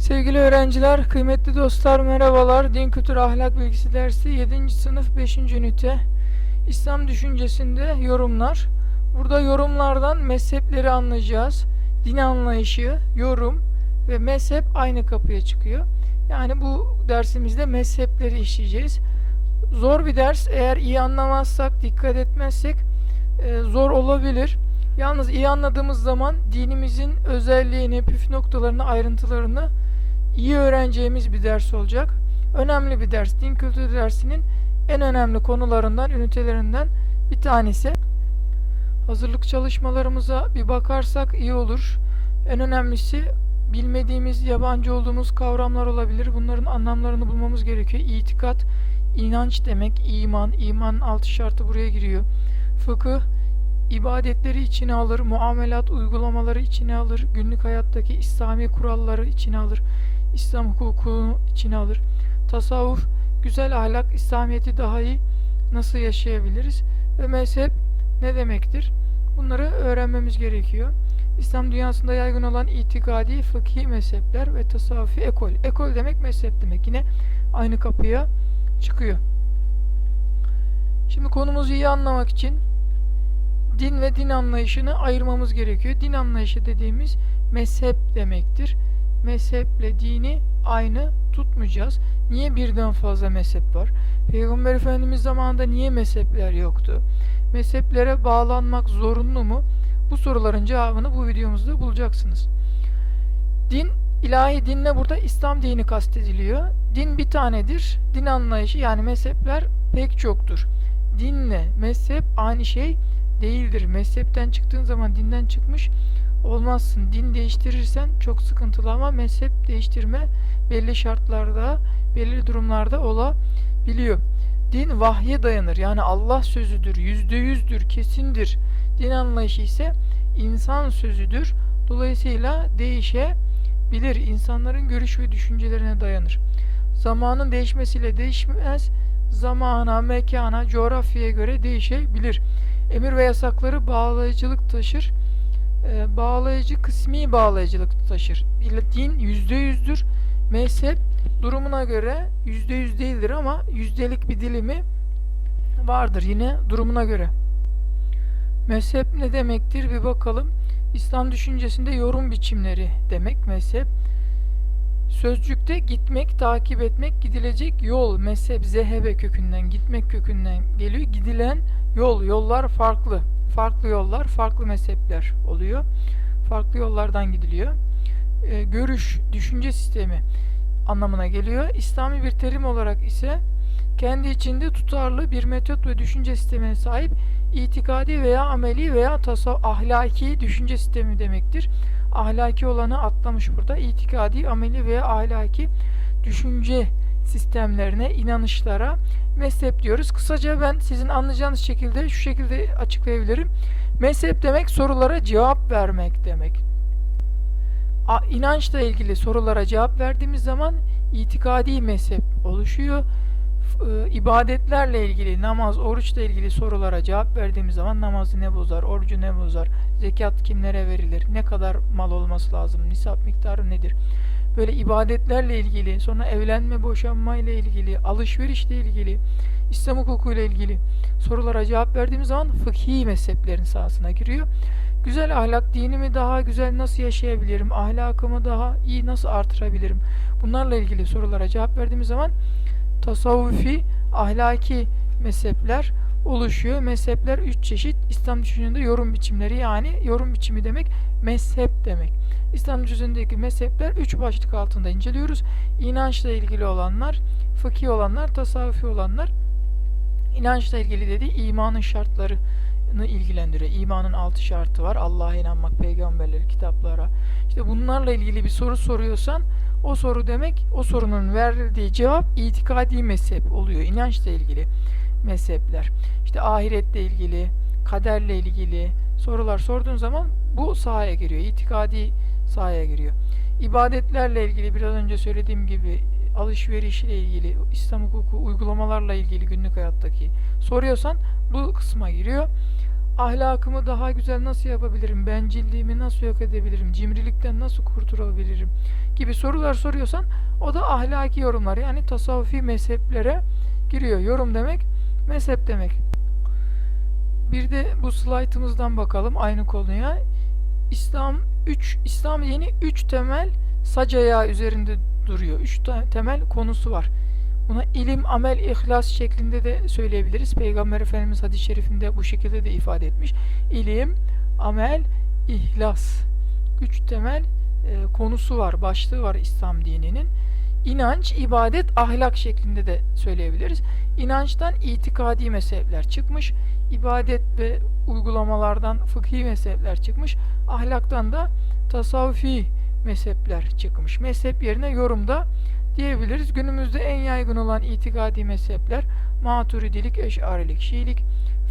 Sevgili öğrenciler, kıymetli dostlar merhabalar. Din Kültür Ahlak Bilgisi dersi 7. sınıf 5. ünite. İslam düşüncesinde yorumlar. Burada yorumlardan mezhepleri anlayacağız. Din anlayışı, yorum ve mezhep aynı kapıya çıkıyor. Yani bu dersimizde mezhepleri işleyeceğiz. Zor bir ders. Eğer iyi anlamazsak, dikkat etmezsek e, zor olabilir. Yalnız iyi anladığımız zaman dinimizin özelliğini, püf noktalarını, ayrıntılarını iyi öğreneceğimiz bir ders olacak. Önemli bir ders. Din kültürü dersinin en önemli konularından, ünitelerinden bir tanesi. Hazırlık çalışmalarımıza bir bakarsak iyi olur. En önemlisi bilmediğimiz, yabancı olduğumuz kavramlar olabilir. Bunların anlamlarını bulmamız gerekiyor. İtikat, inanç demek, iman, imanın altı şartı buraya giriyor. Fıkıh, ibadetleri içine alır, muamelat uygulamaları içine alır, günlük hayattaki İslami kuralları içine alır, İslam hukukunu içine alır. Tasavvuf, güzel ahlak, İslamiyet'i daha iyi nasıl yaşayabiliriz? Ve mezhep ne demektir? Bunları öğrenmemiz gerekiyor. İslam dünyasında yaygın olan itikadi, fıkhi mezhepler ve tasavvufi ekol. Ekol demek mezhep demek. Yine aynı kapıya çıkıyor. Şimdi konumuzu iyi anlamak için din ve din anlayışını ayırmamız gerekiyor. Din anlayışı dediğimiz mezhep demektir. Mezheple dini aynı tutmayacağız. Niye birden fazla mezhep var? Peygamber Efendimiz zamanında niye mezhepler yoktu? Mezheplere bağlanmak zorunlu mu? Bu soruların cevabını bu videomuzda bulacaksınız. Din, ilahi dinle burada İslam dini kastediliyor. Din bir tanedir. Din anlayışı yani mezhepler pek çoktur. Dinle mezhep aynı şey değildir. Mezhepten çıktığın zaman dinden çıkmış olmazsın. Din değiştirirsen çok sıkıntılı ama mezhep değiştirme belli şartlarda, belli durumlarda olabiliyor. Din vahye dayanır. Yani Allah sözüdür, yüzde yüzdür, kesindir. Din anlayışı ise insan sözüdür. Dolayısıyla değişebilir. İnsanların görüş ve düşüncelerine dayanır. Zamanın değişmesiyle değişmez. Zamana, mekana, coğrafyaya göre değişebilir. Emir ve yasakları bağlayıcılık taşır. Ee, bağlayıcı kısmi bağlayıcılık taşır. Din yüzde yüzdür. Mezhep durumuna göre yüzde yüz değildir ama yüzdelik bir dilimi vardır yine durumuna göre. Mezhep ne demektir bir bakalım. İslam düşüncesinde yorum biçimleri demek mezhep. Sözcükte gitmek, takip etmek, gidilecek yol, mezhep, zehebe kökünden, gitmek kökünden geliyor. Gidilen yol, yollar farklı. Farklı yollar, farklı mezhepler oluyor. Farklı yollardan gidiliyor. Ee, görüş, düşünce sistemi anlamına geliyor. İslami bir terim olarak ise kendi içinde tutarlı bir metot ve düşünce sistemine sahip itikadi veya ameli veya tasav ahlaki düşünce sistemi demektir. Ahlaki olanı atlamış burada. İtikadi, ameli veya ahlaki düşünce sistemlerine, inanışlara mezhep diyoruz. Kısaca ben sizin anlayacağınız şekilde şu şekilde açıklayabilirim. Mezhep demek sorulara cevap vermek demek. A, inançla ilgili sorulara cevap verdiğimiz zaman itikadi mezhep oluşuyor. E, ibadetlerle ilgili, namaz, oruçla ilgili sorulara cevap verdiğimiz zaman namazı ne bozar, orucu ne bozar, zekat kimlere verilir, ne kadar mal olması lazım, nisap miktarı nedir? Böyle ibadetlerle ilgili, sonra evlenme, boşanma ile ilgili, alışverişle ilgili, İslam hukuku ilgili sorulara cevap verdiğimiz zaman fıkhi mezheplerin sahasına giriyor. Güzel ahlak, dinimi daha güzel nasıl yaşayabilirim, ahlakımı daha iyi nasıl artırabilirim? Bunlarla ilgili sorulara cevap verdiğimiz zaman tasavvufi, ahlaki mezhepler oluşuyor. Mezhepler üç çeşit. İslam düşüncesinde yorum biçimleri yani yorum biçimi demek mezhep demek. İslam düşüncesindeki mezhepler üç başlık altında inceliyoruz. İnançla ilgili olanlar, fıkhi olanlar, tasavvufi olanlar. İnançla ilgili dedi imanın şartlarını ilgilendiriyor. İmanın altı şartı var. Allah'a inanmak, peygamberleri, kitaplara. İşte bunlarla ilgili bir soru soruyorsan o soru demek o sorunun verdiği cevap itikadi mezhep oluyor. İnançla ilgili mezhepler. İşte ahiretle ilgili, kaderle ilgili sorular sorduğun zaman bu sahaya giriyor. İtikadi sahaya giriyor. İbadetlerle ilgili biraz önce söylediğim gibi alışverişle ilgili, İslam hukuku uygulamalarla ilgili günlük hayattaki soruyorsan bu kısma giriyor. ahlakımı daha güzel nasıl yapabilirim, bencilliğimi nasıl yok edebilirim, cimrilikten nasıl kurtulabilirim gibi sorular soruyorsan o da ahlaki yorumlar yani tasavvufi mezheplere giriyor. Yorum demek mezhep demek. Bir de bu slaytımızdan bakalım aynı konuya. İslam 3 İslam yeni 3 temel sac ayağı üzerinde duruyor. 3 temel konusu var. Buna ilim, amel, ihlas şeklinde de söyleyebiliriz. Peygamber Efendimiz hadis-i şerifinde bu şekilde de ifade etmiş. İlim, amel, ihlas. Üç temel e, konusu var, başlığı var İslam dininin. İnanç, ibadet, ahlak şeklinde de söyleyebiliriz. İnançtan itikadi mezhepler çıkmış. ibadet ve uygulamalardan fıkhi mezhepler çıkmış. Ahlaktan da tasavvufi mezhepler çıkmış. Mezhep yerine yorumda diyebiliriz. Günümüzde en yaygın olan itikadi mezhepler Maturidilik, Eş'arilik, Şiilik,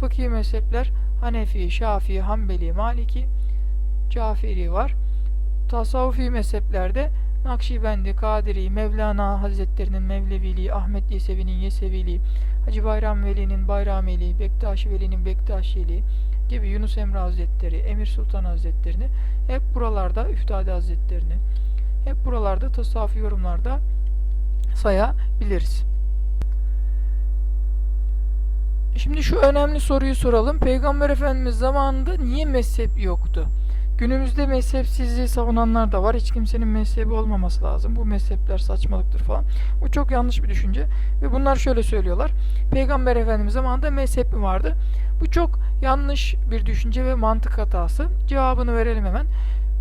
fıkhi mezhepler Hanefi, Şafii, Hanbeli, Maliki, Caferi var. Tasavvufi mezheplerde Nakşibendi, Kadiri, Mevlana Hazretlerinin Mevleviliği, Ahmet Yesevi'nin Yeseviliği, Hacı Bayram Veli'nin Bayramiliği, Bektaşi Veli'nin Bektaşiliği gibi Yunus Emre Hazretleri, Emir Sultan Hazretlerini hep buralarda Üftade Hazretlerini hep buralarda tasavvufi yorumlarda sayabiliriz. Şimdi şu önemli soruyu soralım. Peygamber Efendimiz zamanında niye mezhep yoktu? Günümüzde mezhepsizliği savunanlar da var. Hiç kimsenin mezhebi olmaması lazım. Bu mezhepler saçmalıktır falan. Bu çok yanlış bir düşünce. Ve bunlar şöyle söylüyorlar. Peygamber Efendimiz zamanında mezhep mi vardı? Bu çok yanlış bir düşünce ve mantık hatası. Cevabını verelim hemen.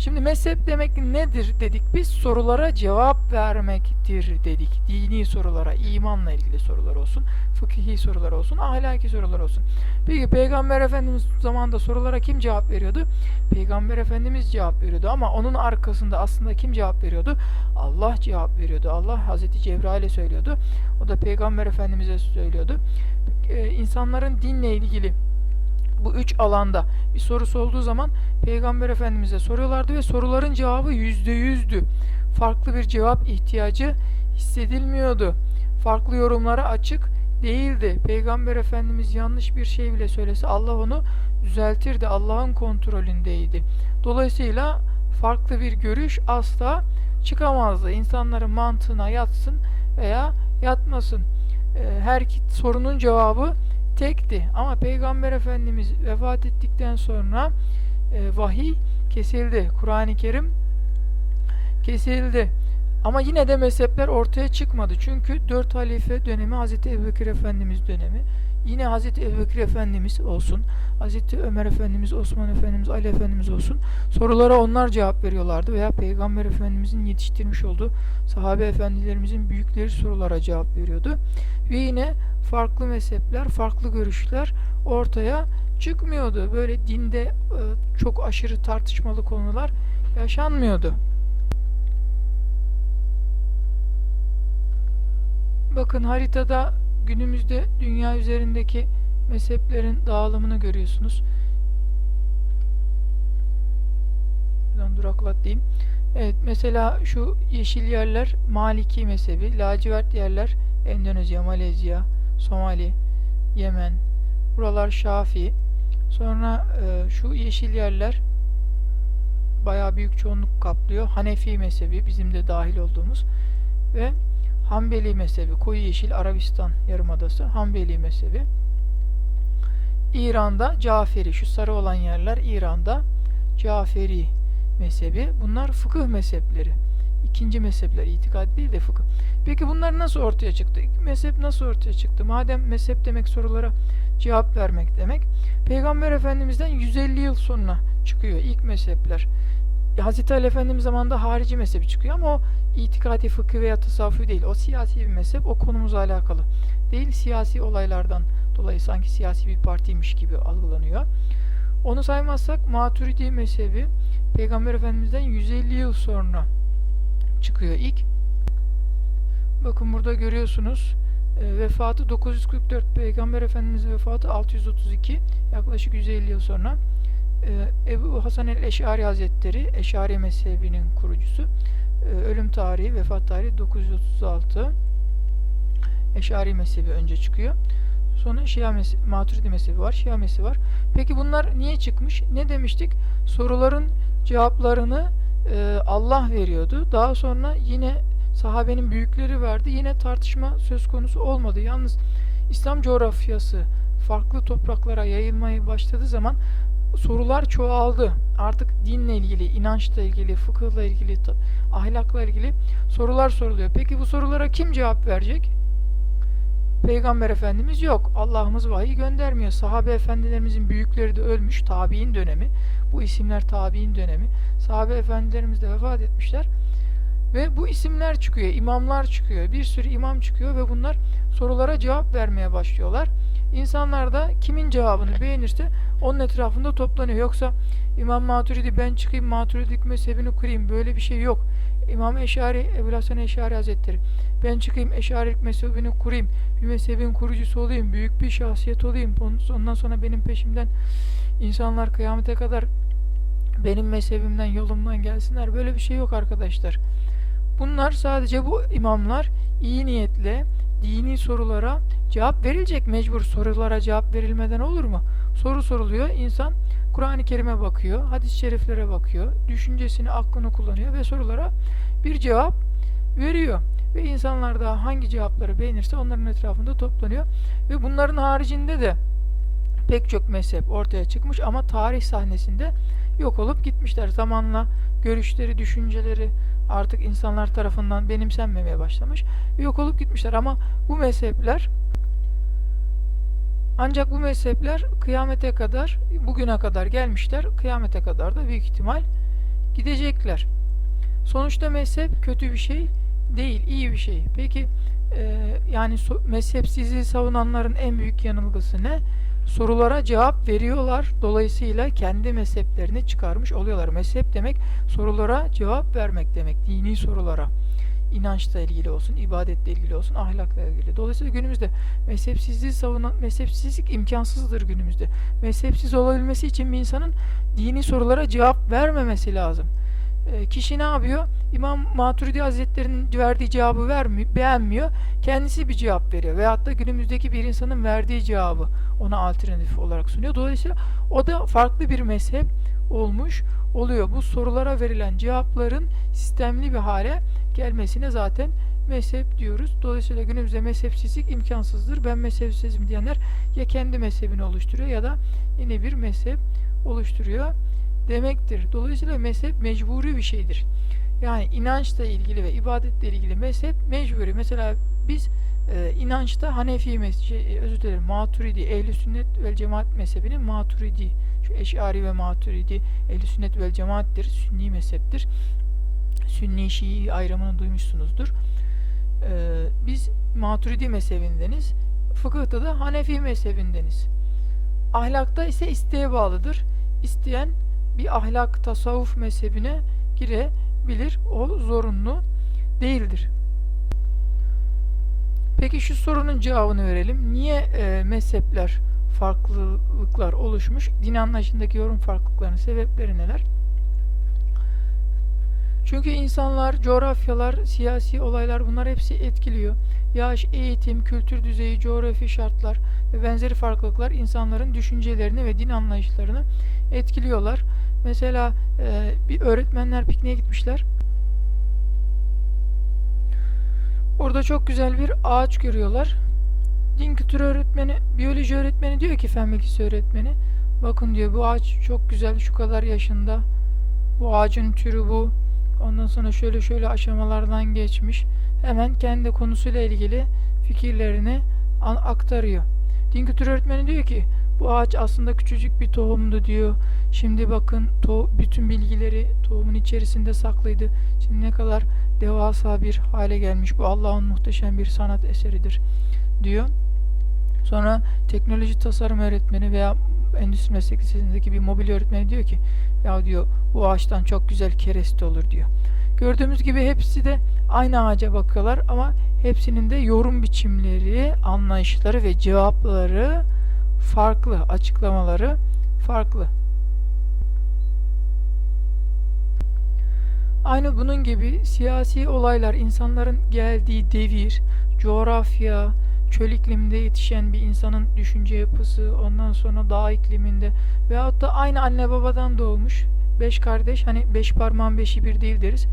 Şimdi mezhep demek nedir dedik biz? Sorulara cevap vermektir dedik. Dini sorulara, imanla ilgili sorular olsun, fıkhi sorular olsun, ahlaki sorular olsun. Peki Peygamber Efendimiz zamanında sorulara kim cevap veriyordu? Peygamber Efendimiz cevap veriyordu ama onun arkasında aslında kim cevap veriyordu? Allah cevap veriyordu. Allah Hazreti Cebrail'e söylüyordu. O da Peygamber Efendimiz'e söylüyordu. Ee, insanların dinle ilgili bu üç alanda bir sorusu olduğu zaman Peygamber Efendimiz'e soruyorlardı ve soruların cevabı yüzde yüzdü. Farklı bir cevap ihtiyacı hissedilmiyordu. Farklı yorumlara açık değildi. Peygamber Efendimiz yanlış bir şey bile söylese Allah onu düzeltirdi. Allah'ın kontrolündeydi. Dolayısıyla farklı bir görüş asla çıkamazdı. İnsanların mantığına yatsın veya yatmasın. Ee, her sorunun cevabı tekti. Ama Peygamber Efendimiz vefat ettikten sonra e, vahiy kesildi. Kur'an-ı Kerim kesildi. Ama yine de mezhepler ortaya çıkmadı. Çünkü dört halife dönemi Hazreti Ebubekir Efendimiz dönemi. Yine Hazreti Ebubekir Efendimiz olsun, Hazreti Ömer Efendimiz, Osman Efendimiz, Ali Efendimiz olsun. Sorulara onlar cevap veriyorlardı veya Peygamber Efendimizin yetiştirmiş olduğu sahabe efendilerimizin büyükleri sorulara cevap veriyordu. Ve yine farklı mezhepler, farklı görüşler ortaya çıkmıyordu. Böyle dinde e, çok aşırı tartışmalı konular yaşanmıyordu. Bakın haritada günümüzde dünya üzerindeki mezheplerin dağılımını görüyorsunuz. Buradan duraklatayım. Evet mesela şu yeşil yerler Maliki mezhebi, lacivert yerler Endonezya, Malezya, Somali, Yemen. Buralar Şafii. Sonra e, şu yeşil yerler bayağı büyük çoğunluk kaplıyor. Hanefi mezhebi bizim de dahil olduğumuz ve Hanbeli mezhebi koyu yeşil Arabistan yarımadası Hanbeli mezhebi. İran'da Caferi şu sarı olan yerler İran'da Caferi mezhebi. Bunlar fıkıh mezhepleri. İkinci mezhepler itikad değil de fıkıh. Peki bunlar nasıl ortaya çıktı? Mezhep nasıl ortaya çıktı? Madem mezhep demek sorulara cevap vermek demek. Peygamber Efendimiz'den 150 yıl sonra çıkıyor ilk mezhepler. Hazreti Ali Efendimiz zamanında harici mezhebi çıkıyor ama o itikadi fıkıh veya tasavvufi değil. O siyasi bir mezhep. O konumuzla alakalı. Değil siyasi olaylardan dolayı sanki siyasi bir partiymiş gibi algılanıyor. Onu saymazsak Maturidi mezhebi Peygamber Efendimiz'den 150 yıl sonra çıkıyor ilk. Bakın burada görüyorsunuz e, vefatı 944 Peygamber Efendimiz vefatı 632 yaklaşık 150 yıl sonra Ebu Hasan el-Eş'ari Hazretleri Eş'ari mezhebinin kurucusu e, ölüm tarihi vefat tarihi 936 Eş'ari mezhebi önce çıkıyor Sonra Şia mezhebi, Maturidi mezhebi var, Şia mezhebi var. Peki bunlar niye çıkmış? Ne demiştik? Soruların cevaplarını e, Allah veriyordu. Daha sonra yine sahabenin büyükleri verdi. Yine tartışma söz konusu olmadı. Yalnız İslam coğrafyası farklı topraklara yayılmaya başladığı zaman sorular çoğaldı. Artık dinle ilgili, inançla ilgili, fıkıhla ilgili, ahlakla ilgili sorular soruluyor. Peki bu sorulara kim cevap verecek? Peygamber Efendimiz yok. Allah'ımız vahiy göndermiyor. Sahabe efendilerimizin büyükleri de ölmüş. Tabi'in dönemi. Bu isimler tabi'in dönemi. Sahabe efendilerimiz de vefat etmişler. Ve bu isimler çıkıyor. imamlar çıkıyor. Bir sürü imam çıkıyor ve bunlar sorulara cevap vermeye başlıyorlar. İnsanlar da kimin cevabını beğenirse onun etrafında toplanıyor. Yoksa İmam Maturidi ben çıkayım Maturidilik mezhebini kurayım. Böyle bir şey yok. İmam Eşari, Ebu Hasan Eşari Hazretleri ben çıkayım Eşarilik mezhebini kurayım. Bir mezhebin kurucusu olayım. Büyük bir şahsiyet olayım. Ondan- sonra benim peşimden insanlar kıyamete kadar benim mezhebimden yolumdan gelsinler. Böyle bir şey yok arkadaşlar. Bunlar sadece bu imamlar iyi niyetle dini sorulara cevap verilecek mecbur. Sorulara cevap verilmeden olur mu? Soru soruluyor. İnsan Kur'an-ı Kerim'e bakıyor, hadis-i şeriflere bakıyor, düşüncesini, aklını kullanıyor ve sorulara bir cevap veriyor. Ve insanlar da hangi cevapları beğenirse onların etrafında toplanıyor. Ve bunların haricinde de pek çok mezhep ortaya çıkmış ama tarih sahnesinde yok olup gitmişler. Zamanla görüşleri, düşünceleri artık insanlar tarafından benimsenmemeye başlamış. Yok olup gitmişler ama bu mezhepler ancak bu mezhepler kıyamete kadar, bugüne kadar gelmişler. Kıyamete kadar da büyük ihtimal gidecekler. Sonuçta mezhep kötü bir şey değil, iyi bir şey. Peki e, yani so mezhepsizliği savunanların en büyük yanılgısı ne? Sorulara cevap veriyorlar. Dolayısıyla kendi mezheplerini çıkarmış oluyorlar. Mezhep demek sorulara cevap vermek demek. Dini sorulara. İnançla ilgili olsun, ibadetle ilgili olsun, ahlakla ilgili. Dolayısıyla günümüzde mezhepsizliği savunan, mezhepsizlik imkansızdır günümüzde. Mezhepsiz olabilmesi için bir insanın dini sorulara cevap vermemesi lazım. E, kişi ne yapıyor? İmam Maturidi Hazretleri'nin verdiği cevabı vermiyor, beğenmiyor. Kendisi bir cevap veriyor. Veyahut da günümüzdeki bir insanın verdiği cevabı ona alternatif olarak sunuyor. Dolayısıyla o da farklı bir mezhep olmuş oluyor. Bu sorulara verilen cevapların sistemli bir hale gelmesine zaten mezhep diyoruz. Dolayısıyla günümüzde mezhepsizlik imkansızdır. Ben mezhepsizim diyenler ya kendi mezhebini oluşturuyor ya da yine bir mezhep oluşturuyor demektir. Dolayısıyla mezhep mecburi bir şeydir. Yani inançla ilgili ve ibadetle ilgili mezhep mecburi. Mesela biz e, inançta Hanefi mezhebi, şey, özür dilerim Maturidi, Ehli Sünnet vel Cemaat mezhebinin Maturidi, şu Eş'ari ve Maturidi Ehli Sünnet vel Cemaat'tir, Sünni mezheptir. Sünni Şii ayrımını duymuşsunuzdur. E, biz Maturidi mezhebindeniz. Fıkıhta da Hanefi mezhebindeniz. Ahlakta ise isteğe bağlıdır. İsteyen bir ahlak tasavvuf mezhebine girebilir. O zorunlu değildir. Peki şu sorunun cevabını verelim. Niye e, mezhepler farklılıklar oluşmuş? Din anlayışındaki yorum farklılıklarının sebepleri neler? Çünkü insanlar, coğrafyalar, siyasi olaylar bunlar hepsi etkiliyor. Yaş, eğitim, kültür düzeyi, coğrafi şartlar ve benzeri farklılıklar insanların düşüncelerini ve din anlayışlarını etkiliyorlar. Mesela e, bir öğretmenler pikniğe gitmişler. Orada çok güzel bir ağaç görüyorlar. Din kültürü öğretmeni, biyoloji öğretmeni diyor ki fen bilgisi öğretmeni. Bakın diyor bu ağaç çok güzel şu kadar yaşında. Bu ağacın türü bu. Ondan sonra şöyle şöyle aşamalardan geçmiş. Hemen kendi konusuyla ilgili fikirlerini aktarıyor. Din kültürü öğretmeni diyor ki bu ağaç aslında küçücük bir tohumdu diyor. Şimdi bakın to bütün bilgileri tohumun içerisinde saklıydı. Şimdi ne kadar devasa bir hale gelmiş. Bu Allah'ın muhteşem bir sanat eseridir diyor. Sonra teknoloji tasarım öğretmeni veya endüstri meslek bir mobilya öğretmeni diyor ki ya diyor bu ağaçtan çok güzel kereste olur diyor. Gördüğümüz gibi hepsi de aynı ağaca bakıyorlar ama hepsinin de yorum biçimleri, anlayışları ve cevapları farklı, açıklamaları farklı. Aynı bunun gibi siyasi olaylar, insanların geldiği devir, coğrafya, çöl ikliminde yetişen bir insanın düşünce yapısı, ondan sonra dağ ikliminde veyahut da aynı anne babadan doğmuş beş kardeş hani beş parmağın beşi bir değil deriz.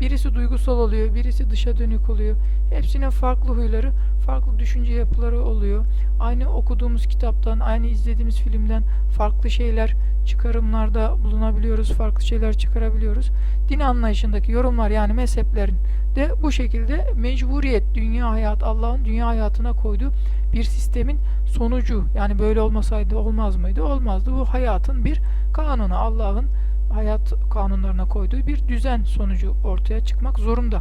Birisi duygusal oluyor, birisi dışa dönük oluyor. Hepsinin farklı huyları, farklı düşünce yapıları oluyor. Aynı okuduğumuz kitaptan, aynı izlediğimiz filmden farklı şeyler, çıkarımlarda bulunabiliyoruz, farklı şeyler çıkarabiliyoruz. Din anlayışındaki yorumlar yani mezheplerin de bu şekilde mecburiyet, dünya hayat, Allah'ın dünya hayatına koyduğu bir sistemin sonucu. Yani böyle olmasaydı olmaz mıydı? Olmazdı. Bu hayatın bir kanunu, Allah'ın hayat kanunlarına koyduğu bir düzen sonucu ortaya çıkmak zorunda.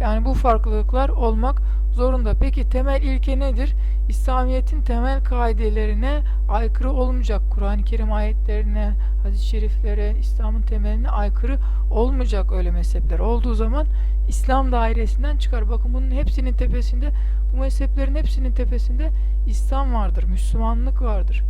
Yani bu farklılıklar olmak zorunda. Peki temel ilke nedir? İslamiyet'in temel kaidelerine aykırı olmayacak. Kur'an-ı Kerim ayetlerine, hadis-i şeriflere, İslam'ın temeline aykırı olmayacak öyle mezhepler. Olduğu zaman İslam dairesinden çıkar. Bakın bunun hepsinin tepesinde, bu mezheplerin hepsinin tepesinde İslam vardır, Müslümanlık vardır.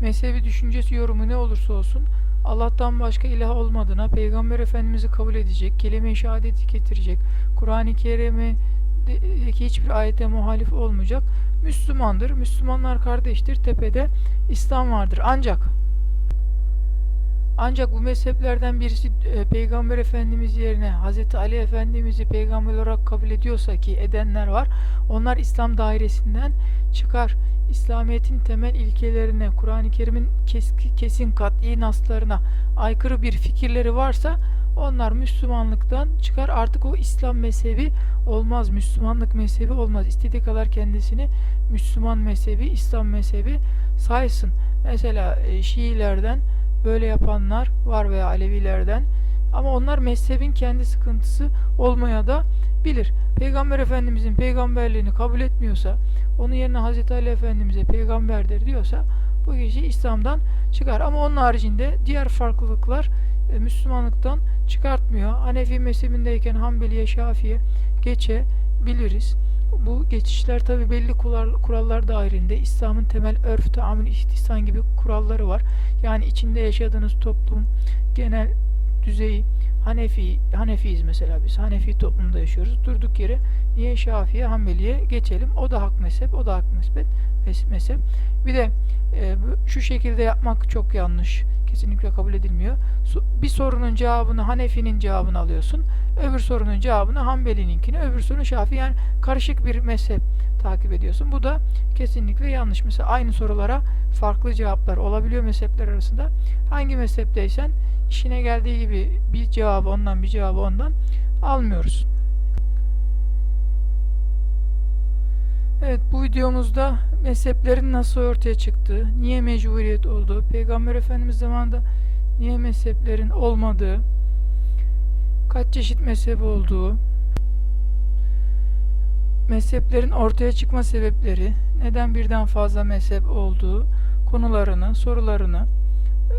Mezhebi düşüncesi yorumu ne olursa olsun Allah'tan başka ilah olmadığına, Peygamber Efendimiz'i kabul edecek, kelime-i şehadeti getirecek, Kur'an-ı Kerim'deki hiçbir ayete muhalif olmayacak, Müslümandır. Müslümanlar kardeştir. Tepede İslam vardır. Ancak ancak bu mezheplerden birisi e, Peygamber Efendimiz yerine Hz. Ali Efendimiz'i peygamber olarak kabul ediyorsa ki edenler var. Onlar İslam dairesinden çıkar. İslamiyet'in temel ilkelerine, Kur'an-ı Kerim'in kesin kat'i naslarına aykırı bir fikirleri varsa onlar Müslümanlıktan çıkar. Artık o İslam mezhebi olmaz. Müslümanlık mezhebi olmaz. İstediği kadar kendisini Müslüman mezhebi, İslam mezhebi saysın. Mesela e, Şiilerden böyle yapanlar var veya Alevilerden. Ama onlar mezhebin kendi sıkıntısı olmaya da bilir. Peygamber Efendimizin peygamberliğini kabul etmiyorsa, onun yerine Hazreti Ali Efendimiz'e peygamberdir diyorsa bu kişi İslam'dan çıkar. Ama onun haricinde diğer farklılıklar e, Müslümanlıktan çıkartmıyor. Hanefi mezhebindeyken Hanbeli'ye, Şafi'ye geçebiliriz. Bu geçişler tabi belli kurallar dahilinde İslam'ın temel örf, taamül, ihtisan gibi kuralları var. Yani içinde yaşadığınız toplum genel düzeyi Hanefi, Hanefiyiz mesela biz. Hanefi toplumda yaşıyoruz. Durduk yere niye Şafi'ye, Hanbeli'ye geçelim. O da hak mezhep, o da hak mezhep. mezhep. Bir de e, şu şekilde yapmak çok yanlış. Kesinlikle kabul edilmiyor. Bir sorunun cevabını Hanefi'nin cevabını alıyorsun. Öbür sorunun cevabını Hanbeli'ninkini, öbür sorunun Şafi. Yani karışık bir mezhep takip ediyorsun. Bu da kesinlikle yanlış. Mesela aynı sorulara farklı cevaplar olabiliyor mezhepler arasında. Hangi mezhepteysen işine geldiği gibi bir cevabı ondan bir cevabı ondan almıyoruz. Evet bu videomuzda mezheplerin nasıl ortaya çıktığı, niye mecburiyet olduğu, Peygamber Efendimiz zamanında niye mezheplerin olmadığı, kaç çeşit mezhep olduğu, mezheplerin ortaya çıkma sebepleri, neden birden fazla mezhep olduğu konularını, sorularını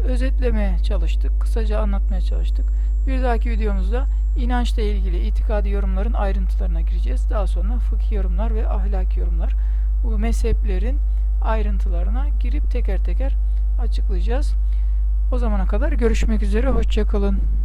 özetlemeye çalıştık. Kısaca anlatmaya çalıştık. Bir dahaki videomuzda inançla ilgili itikadi yorumların ayrıntılarına gireceğiz. Daha sonra fıkhi yorumlar ve ahlaki yorumlar. Bu mezheplerin ayrıntılarına girip teker teker açıklayacağız. O zamana kadar görüşmek üzere. Hoşçakalın.